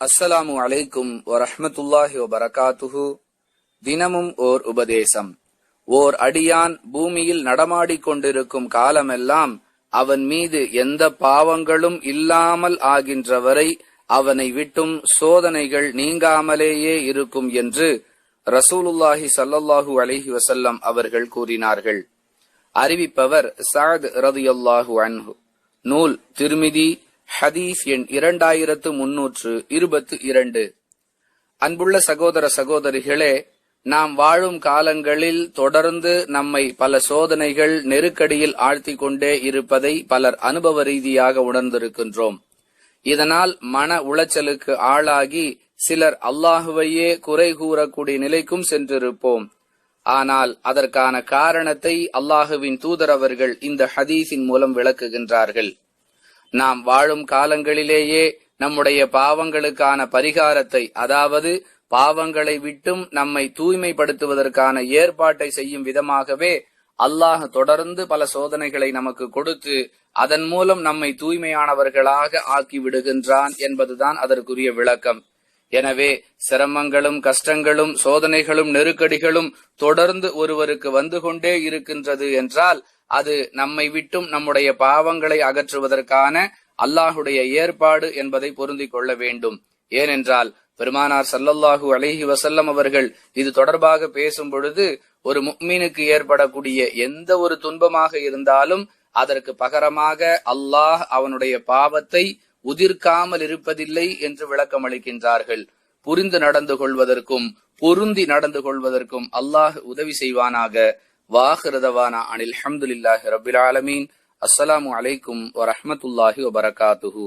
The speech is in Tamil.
அஸ்ஸலாமு அலைக்கும் வரஹமத்துல்லாஹி வபரகாத்துஹு. தினமும் ஓர் உபதேசம். ஓர் அடியான் பூமியில் நடமாடிக் கொண்டிருக்கும் காலமெல்லாம் அவன் மீது எந்த பாவங்களும் இல்லாமல் ஆகின்ற வரை அவனை விட்டும் சோதனைகள் நீங்காமலேயே இருக்கும் என்று ரசூலுல்லாஹி சல்லல்லாஹு அலஹி வசல்லம் அவர்கள் கூறினார்கள். அறிவிப்பவர் சாத் ரதியல்லாஹு அன்ஹு. நூல் திருமிதி ஹதீஸ் எண் இரண்டாயிரத்து முன்னூற்று இருபத்து இரண்டு. அன்புள்ள சகோதர சகோதரிகளே நாம் வாழும் காலங்களில் தொடர்ந்து நம்மை பல சோதனைகள் நெருக்கடியில் ஆழ்த்திக் கொண்டே இருப்பதை பலர் அனுபவ ரீதியாக உணர்ந்திருக்கின்றோம். இதனால் மன உளைச்சலுக்கு ஆளாகி சிலர் அல்லாஹுவையே குறை கூறக்கூடிய நிலைக்கும் சென்றிருப்போம். ஆனால் அதற்கான காரணத்தை அல்லாஹுவின் தூதர் அவர்கள் இந்த ஹதீஸின் மூலம் விளக்குகின்றார்கள். நாம் வாழும் காலங்களிலேயே நம்முடைய பாவங்களுக்கான பரிகாரத்தை அதாவது பாவங்களை விட்டும் நம்மை தூய்மைப்படுத்துவதற்கான ஏற்பாட்டை செய்யும் விதமாகவே அல்லாஹ் தொடர்ந்து பல சோதனைகளை நமக்கு கொடுத்து அதன் மூலம் நம்மை தூய்மையானவர்களாக ஆக்கி விடுகின்றான் என்பதுதான் அதற்குரிய விளக்கம். எனவே சிரமங்களும் கஷ்டங்களும் சோதனைகளும் நெருக்கடிகளும் தொடர்ந்து ஒருவருக்கு வந்து கொண்டே இருக்கின்றது என்றால் அது நம்மை விட்டும் நம்முடைய பாவங்களை அகற்றுவதற்கான அல்லாஹுடைய ஏற்பாடு என்பதை பொருந்திக் கொள்ள வேண்டும். ஏனென்றால் பெருமானார் சல்லல்லாஹு அலஹி வசல்லம் அவர்கள் இது தொடர்பாக பேசும் பொழுது ஒரு முக்மீனுக்கு ஏற்படக்கூடிய எந்த ஒரு துன்பமாக இருந்தாலும் அதற்கு பகரமாக அல்லாஹ் அவனுடைய பாவத்தை உதிர்க்காமல் இருப்பதில்லை என்று விளக்கம் அளிக்கின்றார்கள் புரிந்து நடந்து கொள்வதற்கும் பொருந்தி நடந்து கொள்வதற்கும் அல்லாஹ் உதவி செய்வானாக. வாஹிருதவானா அனில் அஹமதுல்லாஹி ரபில் ஆலமீன் அஸ்ஸலாமு அலைக்கும் வரஹமத்துல்லாஹி வபரகாத்துஹு